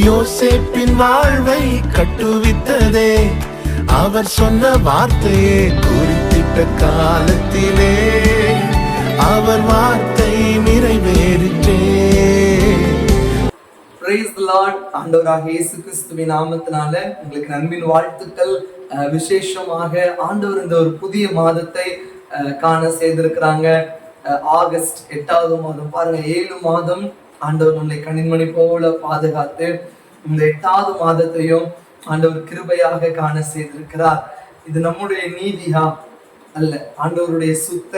யோசேப்பின் வாழ்வை கட்டுவித்ததே. அவர் சொன்ன வார்த்தையே குறித்திட்ட காலத்திலே. அவர் வார்த்தை நிறைவேறிற்றே. பிரைஸ் லார்ட் ஆண்டவராக இயேசு கிறிஸ்துவின் நாமத்தினால உங்களுக்கு நண்பின் வாழ்த்துக்கள். விசேஷமாக ஆண்டவர் இந்த ஒரு புதிய மாதத்தை காண செய்திருக்கிறாங்க. ஆகஸ்ட் எட்டாவது மாதம் பாருங்க ஏழு மாதம் ஆண்டவர் நம்மளை கண்ணின்மணி போல பாதுகாத்து இந்த எட்டாவது மாதத்தையும் ஆண்டவர் கிருபையாக காண செய்திருக்கிறார். இது நம்முடைய நீதியா? அல்ல ஆண்டவருடைய சுத்த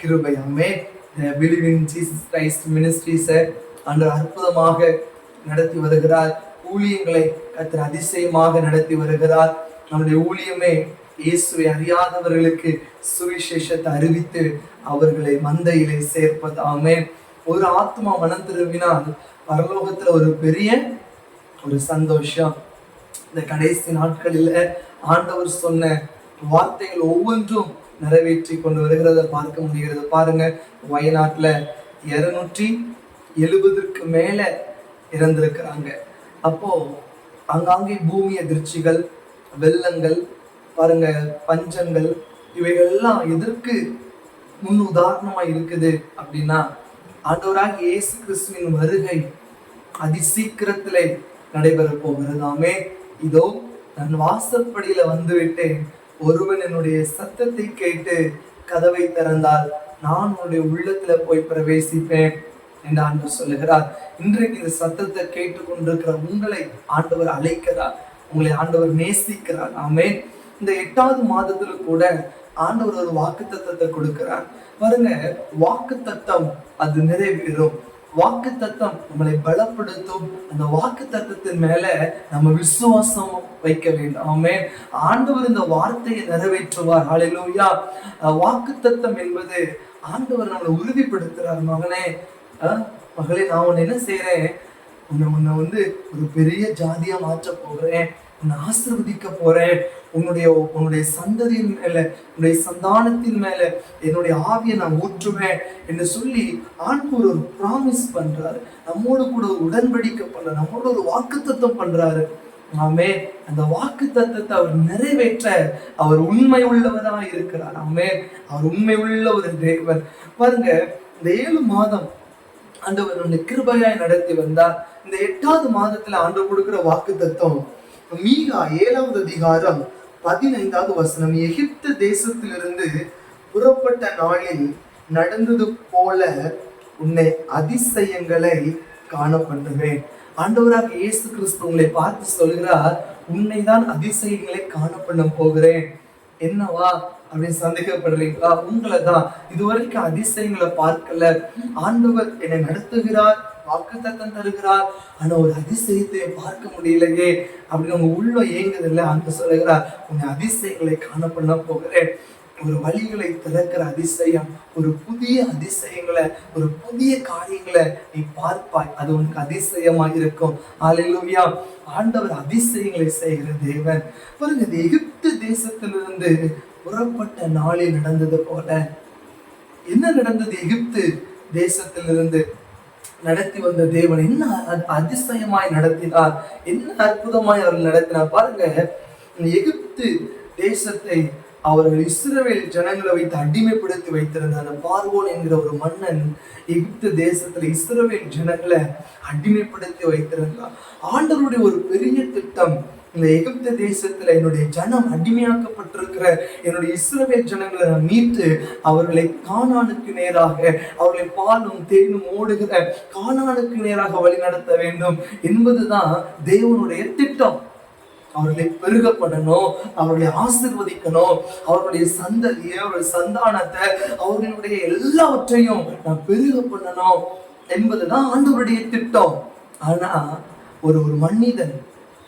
கிருபையாமே ஜீசஸ் கிரைஸ்ட் மினிஸ்ட்ரிஸை ஆண்டவர் அற்புதமாக நடத்தி வருகிறார். ஊழியங்களை கத்திர அதிசயமாக நடத்தி வருகிறார். நம்முடைய ஊழியமே இயேசுவை அறியாதவர்களுக்கு சுவிசேஷத்தை அறிவித்து அவர்களை மந்தையிலே சேர்ப்பதாமே ஒரு ஆத்மா மனம் திரும்பினால் பரலோகத்துல ஒரு பெரிய ஒரு சந்தோஷம். இந்த கடைசி நாட்களில் ஆண்டவர் சொன்ன வார்த்தைகள் ஒவ்வொன்றும் நிறைவேற்றி கொண்டு வருகிறத பார்க்க முடிகிறது. பாருங்க வயநாட்டில் இருநூற்றி எழுபதுக்கு மேலே இறந்திருக்கிறாங்க. அப்போ அங்காங்கே பூமி அதிர்ச்சிகள் வெள்ளங்கள் பாருங்க பஞ்சங்கள் இவைகள் எல்லாம் எதற்கு முன் உதாரணமா இருக்குது அப்படின்னா ஆண்டவராக இயேசு கிறிஸ்துவின் வருகை அதிசீக்கிரத்திலே நடைபெற போகிறதாமே இதோ நான் வாசற்படியில வந்துவிட்டேன். ஒருவன் என்னுடைய சத்தத்தை கேட்டு கதவை திறந்தால் நான் உன்னுடைய உள்ளத்துல போய் பிரவேசிப்பேன் என்று ஆண்டவர் சொல்லுகிறார். இன்றைக்கு இந்த சத்தத்தை கேட்டுக்கொண்டிருக்கிற உங்களை ஆண்டவர் அழைக்கிறார். உங்களை ஆண்டவர் நேசிக்கிறார். ஆமே இந்த எட்டாவது மாதத்துல கூட ஆண்டவர் ஒரு வாக்கு தத்தத்தை கொடுக்கிறார். பாருங்க வாக்கு தத்தம் அது நிறைவேறும். வாக்கு தத்தம் நம்மளை பலப்படுத்தும். அந்த வாக்கு தத்தத்தின் மேல நம்ம விசுவாசம் வைக்க வேண்டும். ஆமே ஆண்டவர் இந்த வார்த்தையை நிறைவேற்றுவார். ஹalleluya வாக்கு தத்தம் என்பது ஆண்டவர் நம்மளை உறுதிப்படுத்துறார் மகனே. மகளே நான் உன்னை என்ன செய்யறேன் உன்னை உன்னை வந்து ஒரு பெரிய ஜாதியா மாற்ற போகிறேன். உன்னை ஆசிர்வதிக்க போறேன். உன்னுடைய உன்னுடைய சந்ததியின் மேல உன்னுடைய சந்தானத்தின் மேல என்னுடைய ஆவியை நான் ஊற்றுவேன் என்று சொல்லி ஆண்டவர் ஒரு ப்ராமிஸ் பண்றாரு. நம்மோடு கூட ஒரு உடன்படிக்கை பண்ற நம்மோட ஒரு வாக்குத்தத்தம் பண்றாரு. ஆமே அந்த வாக்கு தத்துவத்தை அவர் நிறைவேற்ற அவர் உண்மை உள்ளவராக இருக்கிறார். ஆமே அவர் உண்மை உள்ள ஒரு தேவர் பாருங்க இந்த ஏழு மாதம் ஆண்டவர் உன்னை கிருபையாய் நடத்தி வந்தார். இந்த எட்டாவது மாதத்துல ஆண்டு கொடுக்கிற வாக்கு தத்துவம் மீகா ஏழாவது அதிகாரம் பதினைந்தாவது வசனம். எகிப்து தேசத்திலிருந்து புறப்பட்ட நாளில் நடந்தது போல உன்னை அதிசயங்களை காண பண்ணுவேன் ஆண்டவராக இயேசு கிறிஸ்து உங்களை பார்த்து சொல்கிறார் உன்னை தான் அதிசயங்களை காண பண்ண போகிறேன். என்னவா? அப்படின்னு சந்தேகப்படுறீங்களா? உங்களை தான். இதுவரைக்கும் அதிசயங்களை பார்க்கல. ஆண்டவர் என்னை நடத்துகிறார் வாக்குத்தத்தம் தருகிறார். ஆனா ஒரு அதிசயத்தை பார்க்க முடியலையே அப்படின்னு உங்க உள்ள ஏங்குது இல்ல அங்க சொல்லுகிறார் உங்க அதிசயங்களை காண பண்ண போகிறேன். ஒரு வழிகளை திறக்கிற அதிசயம் ஒரு புதிய அதிசயங்களை ஒரு புதிய காரியங்களை நீ பார்ப்பாய். அது உனக்கு அதிசயமாக இருக்கும். அல்லேலூயா ஆண்டவர் அதிசயங்களை செய்கிற தேவன். பாருங்க இந்த எகிப்து தேசத்திலிருந்து புறப்பட்ட நாளில் நடந்தது போல. என்ன நடந்தது எகிப்து தேசத்திலிருந்து? நடத்தி வந்த தேவன் என்ன அதிசயமாய் நடத்தினார்? என்ன அற்புதமாய் அவர் நடத்தினார்? பாருங்க எகிப்து தேசத்தை அவர்கள் இஸ்ரேல் ஜனங்களை வைத்து அடிமைப்படுத்தி வைத்திருந்த அந்த பார்வோன் என்கிற ஒரு மன்னன் எகிப்து தேசத்துல இஸ்ரேல் ஜனங்களை அடிமைப்படுத்தி வைத்திருந்தார். ஆண்டவருடைய ஒரு பெரிய திட்டம் இந்த எகிப்து தேசத்துல என்னுடைய ஜனம் அடிமையாக்கப்பட்டிருக்கிற என்னுடைய இஸ்ரவேல் ஜனங்களை நான் மீட்டு அவர்களை காணானுக்கு நேராக அவர்களை பாலும் தேனும் ஓடுகிற காணானுக்கு நேராக வழி நடத்த வேண்டும் என்பதுதான் தேவனுடைய திட்டம். அவர்களை பெருக பண்ணணும் அவர்களை ஆசிர்வதிக்கணும் அவர்களுடைய சந்ததியை அவருடைய சந்தானத்தை அவர்களுடைய எல்லாவற்றையும் நான் பெருக பண்ணணும் என்பதுதான் ஆண்டவருடைய திட்டம். ஆனா ஒரு ஒரு மனிதன்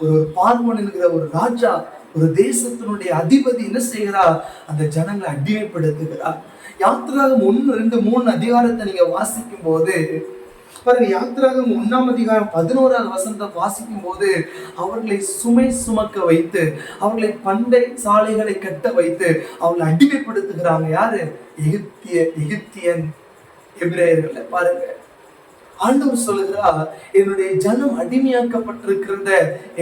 ஒரு பார்வன் என்கிற ஒரு ராஜா ஒரு தேசத்தினுடைய அதிபதி என்ன செய்கிறார் அந்த ஜனங்களை அடிமைப்படுத்துகிறார் யாத்திராகம் ஒன்று ரெண்டு மூணு அதிகாரத்தை நீங்க வாசிக்கும் போது பாருங்க யாத்திராகம் ஒண்ணாம் அதிகாரம் பதினோராவது வசந்தம் வாசிக்கும் போது அவர்களை சுமை சுமக்க வைத்து அவர்களை பண்டை சாலைகளை கட்ட வைத்து அவர்களை அடிமைப்படுத்துகிறாங்க யாரு? எகிப்திய எகிப்தியன் எபிரேயர்களை பாருங்க. ஆண்டவர் சொல்லுகிறார் என்னுடைய ஜனம் அடிமையாக்கப்பட்டிருக்கிறத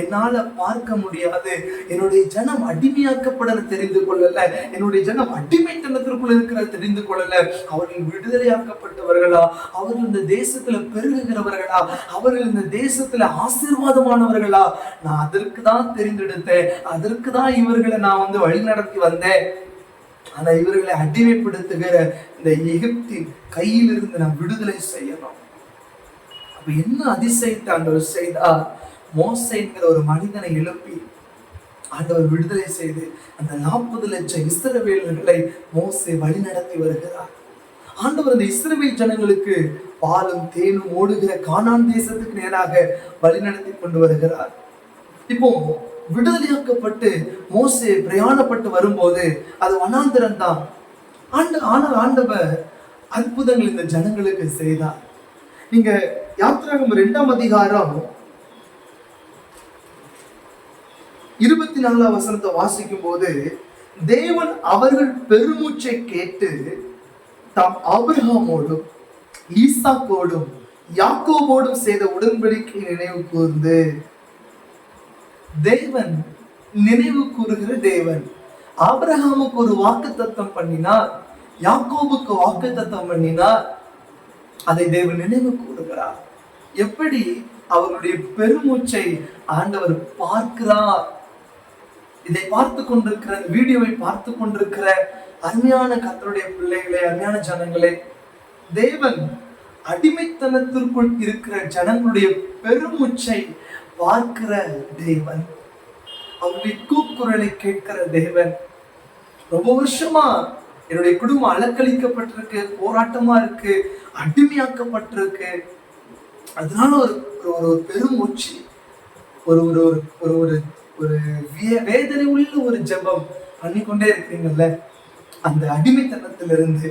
என்னால பார்க்க முடியாது. என்னுடைய ஜனம் அடிமையாக்கப்பட தெரிந்து கொள்ளல. என்னுடைய ஜனம் அடிமைத்தனத்திற்குள் இருக்கிற தெரிந்து கொள்ளல. அவர்கள் விடுதலையாக்கப்பட்டவர்களா? அவர்கள் இந்த தேசத்துல பெருகுகிறவர்களா? அவர்கள் இந்த தேசத்துல ஆசீர்வாதமானவர்களா? நான் அதற்கு தான் தெரிந்தெடுத்தேன். அதற்கு தான் இவர்களை நான் வந்து வழி நடத்தி வந்தேன். ஆனா இவர்களை அடிமைப்படுத்துகிற இந்த எகிப்தின் கையிலிருந்து நான் விடுதலை செய்யணும். அப்ப என்ன அதிசயத்தை ஆண்டவர் செய்தார் மோசைங்கிற ஒரு மனிதனை எழுப்பி ஆண்டவர் விடுதலை செய்து அந்த நாற்பது லட்சம் இஸ்ரவேலர்களை மோசை வழி நடத்தி வருகிறார். ஆண்டவர் அந்த இஸ்ரவேல் ஜனங்களுக்கு பாலும் தேனும் ஓடுகிற காணான் தேசத்துக்கு நேராக வழி நடத்தி கொண்டு வருகிறார். இப்போ விடுதலையாக்கப்பட்டு மோசே பிரயாணப்பட்டு வரும்போது அது வனாந்திரம் தான். ஆண்டு ஆனால் ஆண்டவர் அற்புதங்கள் இந்த ஜனங்களுக்கு செய்தார். நீங்க யாத்திராகம் ரெண்டாம் அதிகாரம் இருபத்தி நாலாம் வசனத்தை வாசிக்கும் போது தேவன் அவர்கள் பெருமூச்சை கேட்டு தாம் ஆபிரகாமோடும் ஈசாக்கோடும் யாக்கோபோடும் செய்த உடன்படிக்கை நினைவு கூர்ந்து தேவன் நினைவு கூறுகிற தேவன் ஆபிரகாமுக்கு ஒரு வாக்கு தத்தம் பண்ணினார் யாக்கோபுக்கு வாக்கு தத்தம் பண்ணினார் அதை தேவன் நினைவு கூறுகிறார். எப்படி அவருடைய பெருமூச்சை ஆண்டவர் பார்க்கிறார்? இதை பார்த்து கொண்டிருக்கிற வீடியோவை பார்த்து கொண்டிருக்கிற அருமையான கத்தருடைய பிள்ளைகளே அருமையான ஜனங்களே தேவன் அடிமைத்தனத்திற்குள் இருக்கிற ஜனங்களுடைய பெருமூச்சை பார்க்கிற தேவன். அவருடைய கூக்குரலை கேட்கிற தேவன். ரொம்ப வருஷமா என்னுடைய குடும்பம் அலக்களிக்கப்பட்டிருக்கு போராட்டமா இருக்கு அடிமையாக்கப்பட்டிருக்கு. அதனால ஒரு ஒரு ஒரு பெருமூச்சு ஒரு ஒரு ஒரு ஒரு ஒரு ஒரு வே- வேதனை உள்ள ஒரு ஜெபம் பண்ணிக்கொண்டே இருக்கிறீங்கல்ல அந்த அடிமைத்தனத்திலிருந்து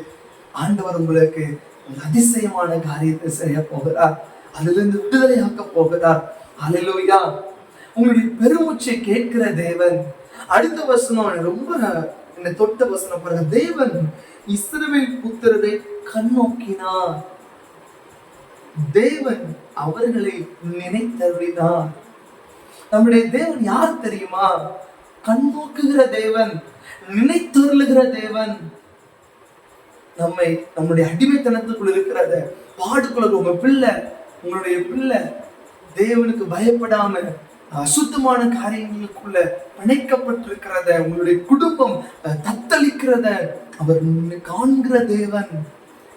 ஆண்டவர் உங்களுக்கு ஒரு அதிசயமான காரியத்தை செய்ய போகிறார் அதிலிருந்து விடுதலையாக்க போகிறார் அலையிலோயா உங்களுடைய பெருமூச்சை கேட்கிற தேவன் அடுத்த வசனம் ரொம்ப என்னை தொட்ட வசனம் பாருங்க. தேவன் இஸ்ரவேல் புத்திரரை கண்ணோக்கினார். தேவன் அவர்களை நினைத்தருளினார். நம்முடைய தேவன் யார் தெரியுமா? கண்ணோக்குகிற தேவன் நினைத்தருளுகிற தேவன். நம்மை நம்முடைய அடிமைத்தனத்துக்குள் இருக்கிறத பாடுக்குள்ள உங்க பிள்ளை உங்களுடைய பிள்ளை தேவனுக்கு பயப்படாம அசுத்தமான காரியங்களுக்குள்ள பிணைக்கப்பட்டிருக்கிறத உங்களுடைய குடும்பம் அஹ், தத்தளிக்கிறத அவர் காண்கிற தேவன்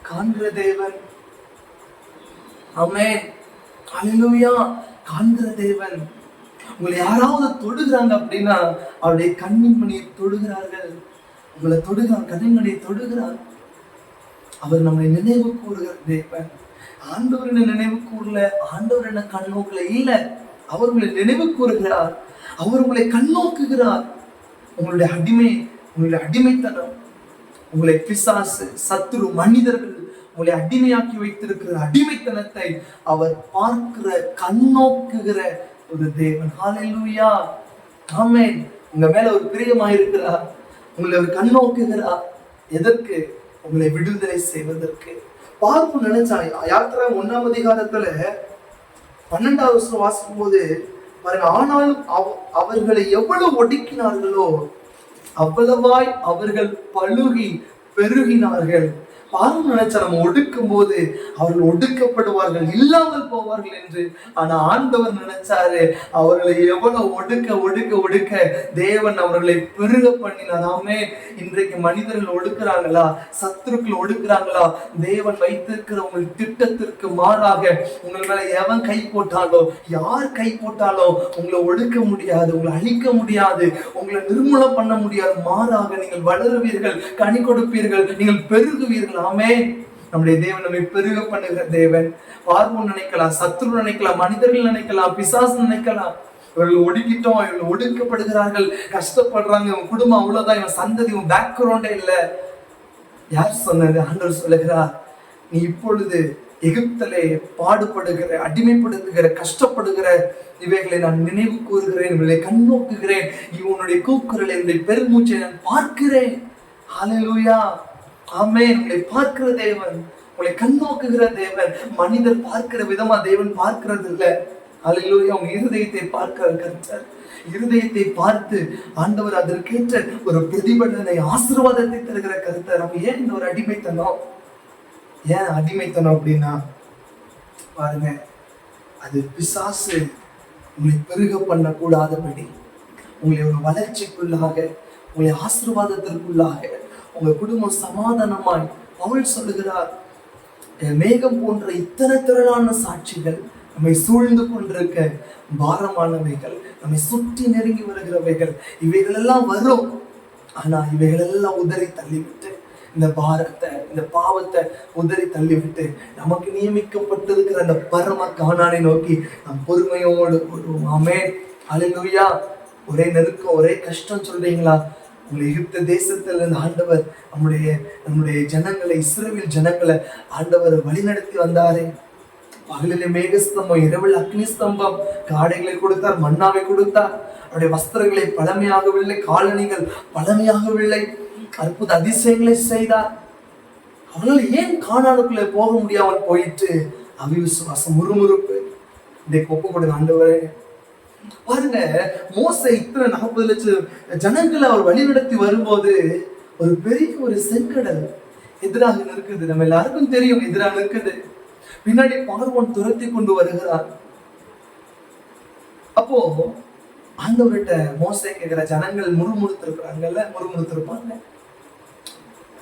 காண்கிற தேவன். ஆமென். அல்லேலூயா காண்கிற தேவன். உங்களை யாராவது தொடுகிறாங்க அப்படின்னா அவருடைய கண்ணின் மணியை தொடுகிறார்கள். உங்களை தொடுகிறார் கண்ணின் மணியை தொடுகிறார். அவர் நம்மை நினைவு கூறுகிற தேவன். ஆண்டவர் என்ன நினைவு கூறல? ஆண்டவர் என்ன கண்ணோக்கல இல்ல. அவர் உங்களை நினைவு கூறுகிறார். அவர் உங்களை கண்ணோக்குகிறார் உங்களுடைய அடிமை உங்களுடைய அடிமைத்தனம் உங்களை பிசாசு சத்துரு மனிதர்கள் உங்களை அடிமையாக்கி வைத்திருக்கிற அடிமைத்தனத்தை அவர் பார்க்கிற கண்ணோக்குகிற ஒரு தேவன். ஹalleluya ஆமென் உங்க மேல ஒரு பிரியமா இருக்கிறா உங்களை ஒரு கண்ணோக்குகிறா எதற்கு? உங்களை விடுதலை செய்வதற்கு. பார்ப்பு நினைச்சா யாத்திரை ஒன்னாம் அதிகாரத்துல பன்னெண்டாவது வருஷம் வாசிக்கும் போது பாருங்க ஆனாலும் அவ- அவர்களை எவ்வளவு ஒடுக்கினார்களோ அவ்வளவாய் அவர்கள் பழுகி பெருகினார்கள். பாவம் நினைச்சா நம்ம ஒடுக்கும் போது அவர்கள் ஒடுக்கப்படுவார்கள் இல்லாமல் போவார்கள் என்று. ஆனா ஆண்டவர் நினைச்சாரு அவர்களை எவ்வளவு ஒடுக்க ஒடுக்க ஒடுக்க தேவன் அவர்களை பெருக பண்ணினாராமே இன்றைக்கு மனிதர்கள் ஒடுக்குறாங்களா? சத்துருக்கள் ஒடுக்குறாங்களா? தேவன் வைத்திருக்கிற உங்கள் திட்டத்திற்கு மாறாக உங்கள் மேல எவன் கை போட்டாலோ யார் கை போட்டாலோ உங்களை ஒடுக்க முடியாது உங்களை அழிக்க முடியாது உங்களை நிர்மூலம் பண்ண முடியாது. மாறாக நீங்கள் வளருவீர்கள் கனி கொடுப்பீர்கள் நீங்கள் பெருகுவீர்கள். ஆமே நம்முடைய தேவன் நம்மை பெருக பண்ணுகிற தேவன். பார்வோன் நினைக்கலாம் சத்ரு நினைக்கலாம் மனிதர்கள் நினைக்கலாம் பிசாசு நினைக்கலாம். இவர்கள் ஒடுக்கிட்டோம் இவர்கள் ஒடுக்கப்படுகிறார்கள். கஷ்டப்படுறாங்க இவன் குடும்பம் அவ்வளவுதான் இவன் சந்ததி இவன் பேக்ரவுண்டே இல்லை. யார் சொன்னது? ஆண்டவர் சொல்லுகிறார் நீ இப்பொழுது எகிப்திலே பாடுபடுகிற அடிமைப்படுத்துகிற கஷ்டப்படுகிற இவைகளை நான் நினைவு கூறுகிறேன் இவர்களை கண்ணோக்குகிறேன். இவனுடைய கூக்குரலை என்னுடைய பெருமூச்சை நான் பார்க்கிறேன். ஹalleluya ஆமே உங்களை பார்க்கிற தேவன் உங்களை கண்ணோக்குகிற தேவன். மனிதர் பார்க்கிற விதமா தேவன் பார்க்கிறது இல்லை அல்லேலூயா அவங்க இருதயத்தை பார்க்கிற கருத்தார். இருதயத்தை பார்த்து ஆண்டவர் அதற்கேற்ற ஒரு பிரதிபலனை ஆசீர்வாதத்தை தருகிற கருத்தர். நம்ம ஏன் இந்த ஒரு அடிமைத்தனம்? ஏன் அடிமைத்தனம் அப்படின்னா பாருங்க அது பிசாசு உங்களை பெருக பண்ணக்கூடாதபடி உங்களை ஒரு வளர்ச்சிக்குள்ளாக உங்களை ஆசீர்வாதத்திற்குள்ளாக உங்க குடும்பம் சமாதானமாய் பவுல் சொல்லுகிறார் மேகம் போன்ற இத்தனை திரளான சாட்சிகள் நம்மை சூழ்ந்து கொண்டிருக்க பாரமானவைகள் நம்மை சுற்றி நெருங்கி வருகிறவைகள் இவைகள் எல்லாம் வரும். ஆனா இவைகளெல்லாம் உதறி தள்ளிவிட்டு இந்த பாரத்தை இந்த பாவத்தை உதறி தள்ளிவிட்டு நமக்கு நியமிக்கப்பட்டிருக்கிற அந்த பரம காணானை நோக்கி நாம் பொறுமையோடு ஓடுவோம் ஆமே அலையா ஒரே நெருக்கம் ஒரே கஷ்டம் சொல்றீங்களா? உங்களை எகிப்த தேசத்தில் ஆண்டவர் நம்முடைய நம்முடைய ஜனங்களை இஸ்ரவேல் ஜனங்களை ஆண்டவர் வழிநடத்தி வந்தாரே. பகலிலே மேகஸ்தம்பம் இரவில் அக்னி ஸ்தம்பம் காடைகளை கொடுத்தார் மண்ணாவை கொடுத்தார். அவருடைய வஸ்திரங்களை பழமையாகவில்லை காலணிகள் பழமையாகவில்லை அற்புத அதிசயங்களை செய்தார். அவங்களால ஏன் காணானுக்குள்ளே போக முடியாமல் போயிட்டு அவிவிசுவாசம் முறுமுறுப்பு. இன்றைக்கு ஒப்பு கொடுங்க ஆண்டவரே பாருங்க மோச இத்தனை நாற்பது லட்சம் ஜனங்களை அவர் வழிநடத்தி வரும்போது ஒரு பெரிய ஒரு செங்கடல் எதிராக நிற்குது. நம்ம எல்லாருக்கும் தெரியும் எதிராக நிற்குது. பின்னாடி பார்வோன் துரத்தி கொண்டு வருகிறார். அப்போ ஆண்டவர்கிட்ட மோசை கேட்கிற ஜனங்கள் முறுமுறுத்திருக்கிறாங்கல்ல முறுமுறுத்திருப்பாங்க.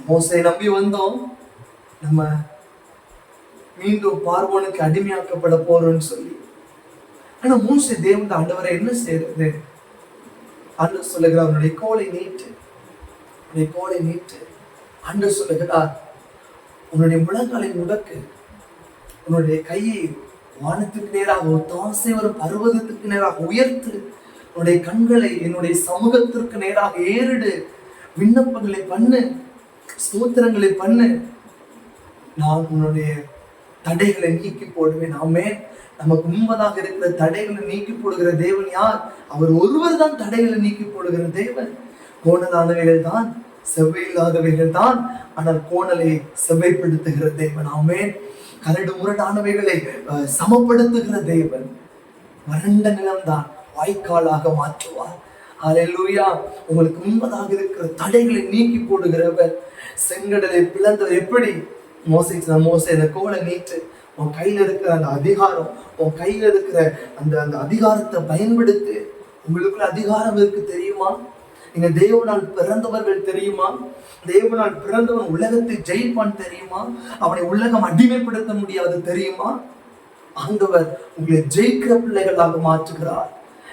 மோசை நம்பி வந்தோம். நம்ம மீண்டும் பார்வோனுக்கு அடிமையாக்கப்பட போறோம்னு சொல்லி. ஆனா மோசே தேவன் ஆண்டவரை என்ன செய்யறது? ஆண்டவர் சொல்லுகிறார் அவனுடைய கோலை நீட்டு. உன்னுடைய கோலை நீட்டு. ஆண்டவர் சொல்லுகிறார் உன்னுடைய முழங்காலை முடக்கு. உன்னுடைய கையை வானத்துக்கு நேராக தோசை வரும் பர்வதத்துக்கு நேராக உயர்த்து. உன்னுடைய கண்களை என்னுடைய சமூகத்திற்கு நேராக ஏறிடு. விண்ணப்பங்களை பண்ணு. ஸ்தோத்திரங்களை பண்ணு. நான் உன்னுடைய தடைகளை நீக்கி போடுவேன் ஆமே நமக்கு முன்பதாக இருக்கிற தடைகளை நீக்கி போடுகிற தேவன் யார்? அவர் ஒருவர் தான் தடைகளை நீக்கி போடுகிற தேவன். கோணலானவைகள் தான் செவ்வையில்லாதவைகள் தான் ஆனால் கோணலை செவ்வைப்படுத்துகிற தேவன். ஆமே கரடு முரடானவைகளை சமப்படுத்துகிற தேவன். வறண்ட நிலம்தான் வாய்க்காலாக மாற்றுவார். அலையலூயா உங்களுக்கு முன்பதாக இருக்கிற தடைகளை நீக்கி போடுகிறவர் செங்கடலை பிளந்தவர் எப்படி? மோசை மோசை இந்த கோலை நீட்டு உன் கையில இருக்கிற அந்த அதிகாரம் உன் கையில இருக்கிற அந்த அந்த அதிகாரத்தை பயன்படுத்து. உங்களுக்குள்ள அதிகாரம் இருக்கு தெரியுமா? நீங்க தேவனால் பிறந்தவர்கள் தெரியுமா? தேவனால் பிறந்தவன் உலகத்தை ஜெயிப்பான் தெரியுமா? அவனை உலகம் அடிமைப்படுத்த முடியாது தெரியுமா? ஆண்டவர் உங்களை ஜெயிக்கிற பிள்ளைகளாக மாற்றுகிறார்.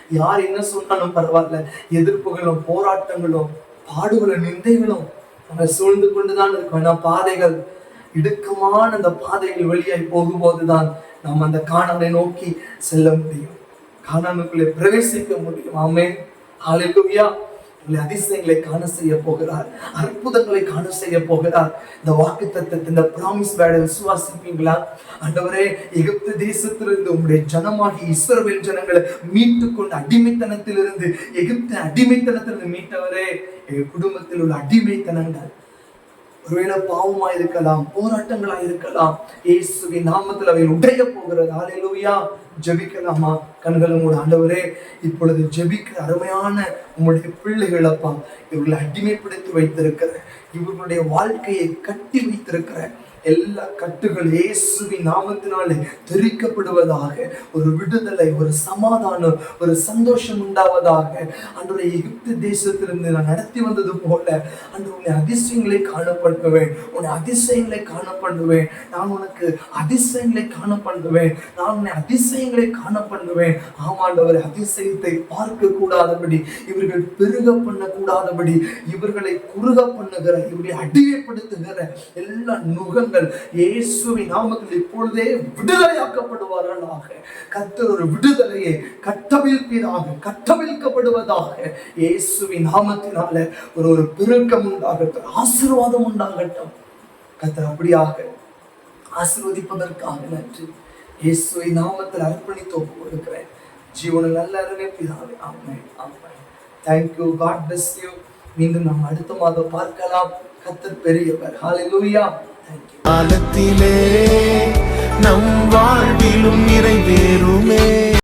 யார் என்ன சொன்னாலும் பரவாயில்ல. எதிர்ப்புகளும் போராட்டங்களும் பாடுகளும் நிந்தைகளும் அவங்க சூழ்ந்து கொண்டுதான் இருக்கும். ஏன்னா பாதைகள் இடுக்கமான அந்த பாதைகள் வழியாய் போகும்போதுதான் நாம் அந்த காணலை நோக்கி செல்ல முடியும். காணாமைக்குள்ளே பிரவேசிக்க முடியும். ஆமே ஹalleluya உங்களை அதிசயங்களை காண செய்ய போகிறார். அற்புதங்களை காண செய்ய போகிறார். இந்த வாக்கு தத்துவத்தை இந்த ப்ராமிஸ் வேட விசுவாசிப்பீங்களா? அண்டவரே எகிப்து தேசத்திலிருந்து உங்களுடைய ஜனமாகி இஸ்ரவேல் ஜனங்களை மீட்டு கொண்டு அடிமைத்தனத்திலிருந்து எகிப்து அடிமைத்தனத்திலிருந்து மீட்டவரே எங்கள் குடும்பத்தில் உள்ள அடிமைத்தனங்கள் ஒருவேளை பாவமா இருக்கலாம் போராட்டங்களா இருக்கலாம் இயேசுவின் நாமத்தில் அவை உடைய போகிறது ஹalleluya. ஜெபிக்கலாமா? கண்களை மூட ஆண்டவரே இப்பொழுது ஜெபிக்கிற அருமையான உங்களுடைய பிள்ளைகள் அப்பா இவர்களை அடிமைப்படுத்தி வைத்திருக்கிற இவர்களுடைய வாழ்க்கையை கட்டி வைத்திருக்கிற எல்லா கட்டுகள் இயேசுவின் நாமத்தினாலே தெரிக்கப்படுவதாக ஒரு விடுதலை ஒரு சமாதானம் ஒரு சந்தோஷம் உண்டாவதாக. அன்றைய எகிப்து தேசத்திலிருந்து நான் நடத்தி வந்தது போல அன்று உன்னை அதிசயங்களை காணப்படுவேன். உன்னை அதிசயங்களை காணப்படுவேன். நான் உனக்கு அதிசயங்களை காணப்படுவேன். நான் உன்னை அதிசயங்களை காணப்படுவேன். ஆமாண்டவர் அதிசயத்தை பார்க்க கூடாதபடி இவர்கள் பெருக பண்ணக்கூடாதபடி இவர்களை குறுக பண்ணுகிற இவர்களை அடிமைப்படுத்துகிற எல்லா நுகங்கள் இயேசுவின் நாமத்தில் இப்பொழுதே விடுதலையாக்கப்படுவார்களாக. கத்தர் ஒரு விடுதலையை கட்டவிழ்ப்பீராக கட்டவிழ்க்கப்படுவதாக இயேசுவின் நாமத்தினால ஒரு ஒரு பெருக்கம் உண்டாகட்டும் ஆசீர்வாதம் உண்டாகட்டும். கத்தர் அப்படியாக ஆசீர்வதிப்பதற்காக நன்றி. இயேசுவை நாமத்தில் அர்ப்பணித்து ஒப்பு கொடுக்கிறேன் ஜீவன நல்ல அருமை பிதாவே ஆமை ஆமென். Thank you God bless you மீண்டும் நாம் அடுத்த மாதம் பார்க்கலாம். கத்தர் பெரியவர். ஹalleluya லூயா காலத்திலே நம் வாழ்விலும் நிறைவேறுமே.